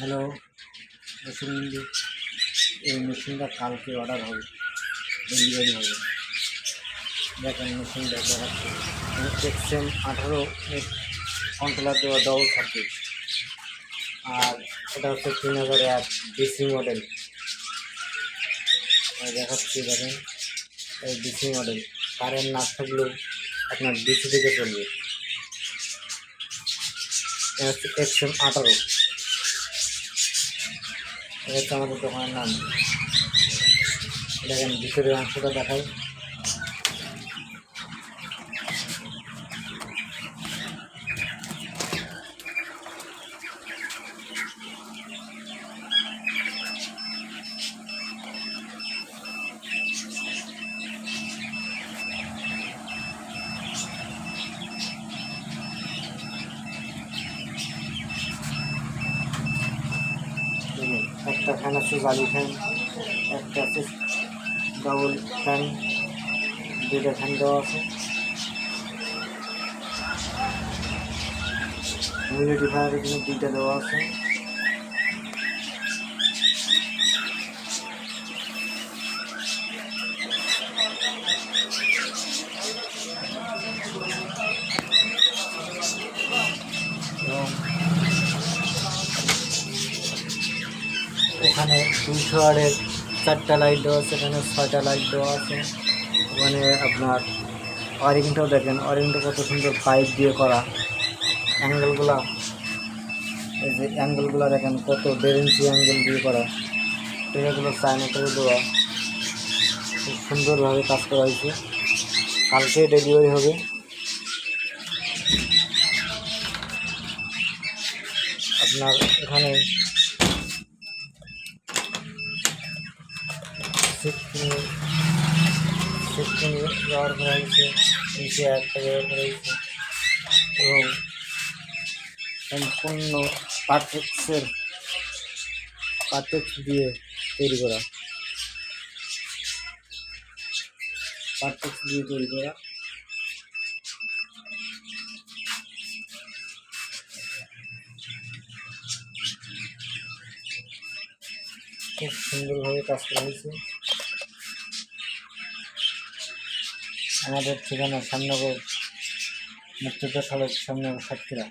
Hello machine এই মেশিনটা কালকে অর্ডার হবে ডেলিভারি হবে। দেখেন মেশিনটা দেখাচ্ছে এক্সএম আঠারো কন্ট্রোলার দেওয়া ডবল সার্কিট আর এটা হচ্ছে তিন হাজার এক ডিসি মডেল দেখাচ্ছি, দেখেন, এই ডিসি মডেল কারেন্ট না থাকলেও আপনার ডিসি থেকে চলবে। এক্সএম আঠারো। এটা হচ্ছে আমাদের দোকানের নাম। দেখেন ভিতরের অংশটা দেখাই দেখুন, ফ্যান আছে বালি ফ্যান একটা আছে ডাবল ফ্যান দুইটা ফ্যান দেওয়া আছে। হিউমিডিফায়ার এখানে দুইটা দেওয়া আছে। ওখানে দুশো আড়ের চারটা লাইট দেওয়া আছে, এখানে ছয়টা লাইট দেওয়া আছে। ওখানে আপনার ওয়ারিংটাও দেখেন ওয়ারিংটা কত সুন্দর পাইপ দিয়ে করা। অ্যাঙ্গেলগুলা এই যে অ্যাঙ্গেলগুলো দেখেন, কত ইঞ্চি অ্যাঙ্গেল দিয়ে করা। এগুলো চায়না করে দেওয়া। খুব সুন্দরভাবে কাজ করা হয়েছে। কালকে ডেলিভারি হবে। আপনার এখানে সিক্সটিন ব্যবহার করা হয়েছে নিচে একটা ব্যবহার হয়েছে এবং সম্পূর্ণ পার্টেক্সের পার্টেক্স দিয়ে তৈরি করা পার্টেক্স দিয়ে তৈরি করা খুব সুন্দরভাবে কাজ করা হয়েছে আমাদের ঠিকানা সামনগর মুক্তিযোদ্ধা সড়ক সামনগর সাতক্ষীরা।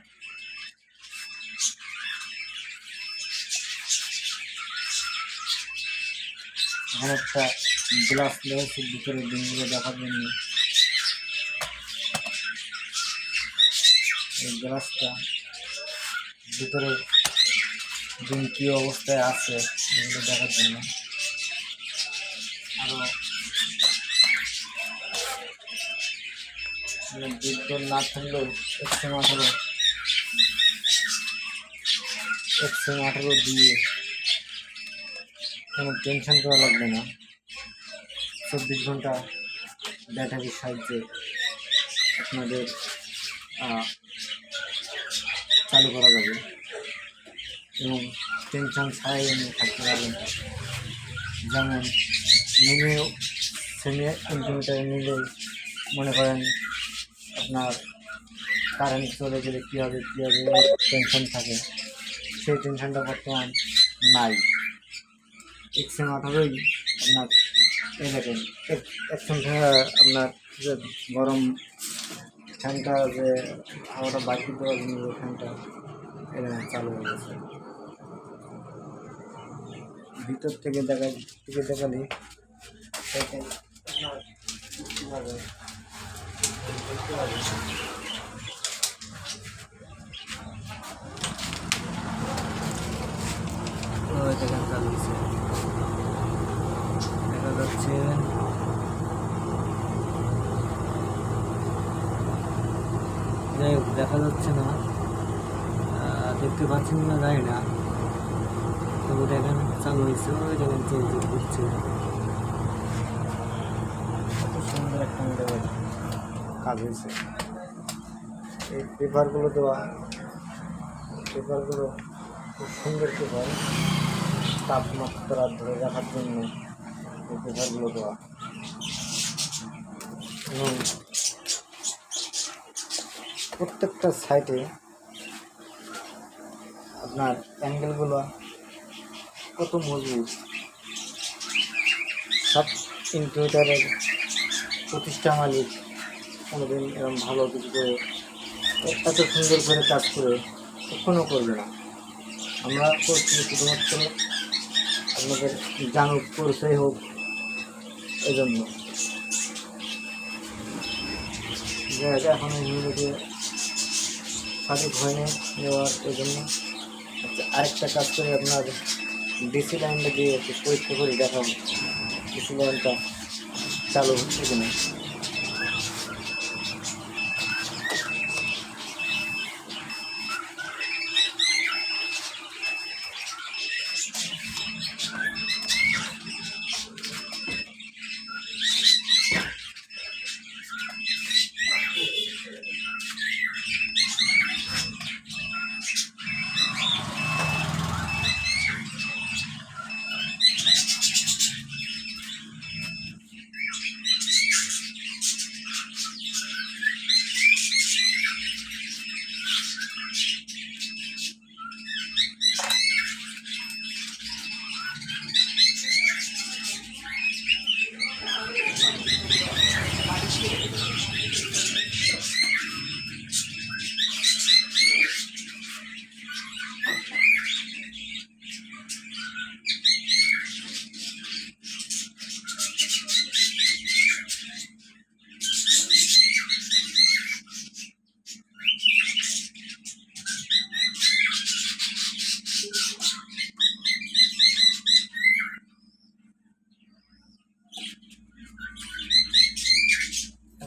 এখানে একটা গ্লাস রয়েছে ভিতরে দিনগুলো দেখার জন্য। এই গ্লাসটা ভিতরে দিন কী অবস্থায় আছে, এগুলো দেখার জন্য। বিদ্যুৎ না থাকলেও এক্সএম আঠারো এক্সএম আঠারো দিয়ে কোনো টেনশন করা লাগবে না। চব্বিশ ঘণ্টা ব্যাটারির সাহায্যে আপনাদের চালু করা যাবে। এবং টেনশন ছাড়াই আপনি থাকতে পারবেন যেমন নেমে সেমি ইন্টিমিটারে নিলেই মনে করেন আপনার কারেন্ট চলে গেলে কী হবে কী হবে টেনশন থাকে? সেই টেনশনটা বর্তমান নাই। এক্সএম আঠারোই আপনার এই দেখেন আপনার যে গরম ফ্যানটা যে হাওয়াটা বাকি দেওয়ার জন্য যে ফ্যানটা এটা চালু হয়ে গেছে। ভিতর থেকে দেখা, থেকে দেখালে দেখেন আপনার কীভাবে দেখতে পাবেন। ওই দেখেন চালু দেখা যাচ্ছে। যাই হোক, দেখা যাচ্ছে না। দেখতে পাচ্ছেন না জানি না। তবু দেখেন, চালু হয়েছে। ওই দেখেন চলছে ঘুরছে। কত সুন্দর একটা মোটামুটি কাজ হয়েছে। এই পেপারগুলো দেওয়া, পেপারগুলো খুব সুন্দর পেপার। তাপমাত্রা ধরে রাখার জন্য এই পেপারগুলো দেওয়া। এবং প্রত্যেকটা সাইডে আপনার অ্যাঙ্গেলগুলো কত মজবুত। সব ইনকিউটারের প্রতিষ্ঠা মালিক কোনোদিন এরকম ভালো কিছু করে এত সুন্দর করে কাজ করে কখনও করবে না। আমরা করছি শুধুমাত্র আপনাদের জানুক, পরিচয় হোক এই জন্য এখন এগুলোকে সঠিক হয়নি নেওয়ার এই জন্য আচ্ছা আরেকটা কাজ করে আপনার ডিসি লাইনটা দিয়ে একটু পরীক্ষা করে দেখাবো ডিসি লাইনটা চালু হচ্ছে কিনা?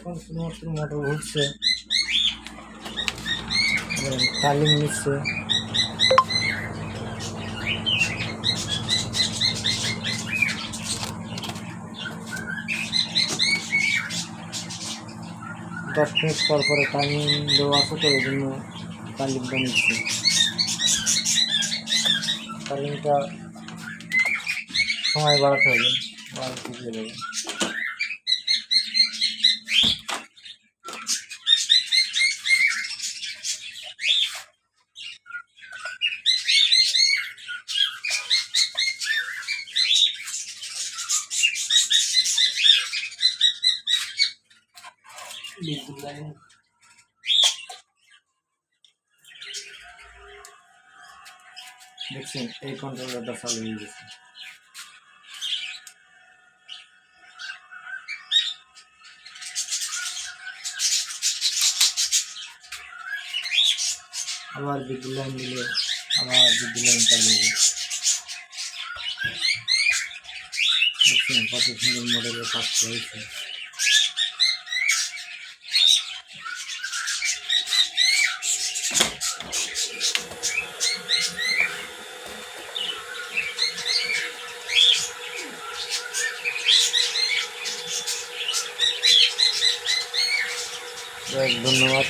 এখন শুধুমাত্র মোটর ঘুরছে। টার্লিং নিচ্ছে। দশ মিনিট পর পরে টাইমিং দেওয়া আছে তো, এই জন্য টার্লিংটা নিচ্ছে। টার্লিংটা সময় বাড়াতে হবে, বাড়াতে হয়ে যাবে বিদ্যুৎ দেখছেন, এই কন্ট্রোলারটা চালু হয়ে গেছে। আবার বিদ্যুৎ লাইন দিলে, আবার বিদ্যুৎ লাইন চালু হবে দেখছেন, কত সুন্দর মডেলের কাজ রয়েছে ধন্যবাদ।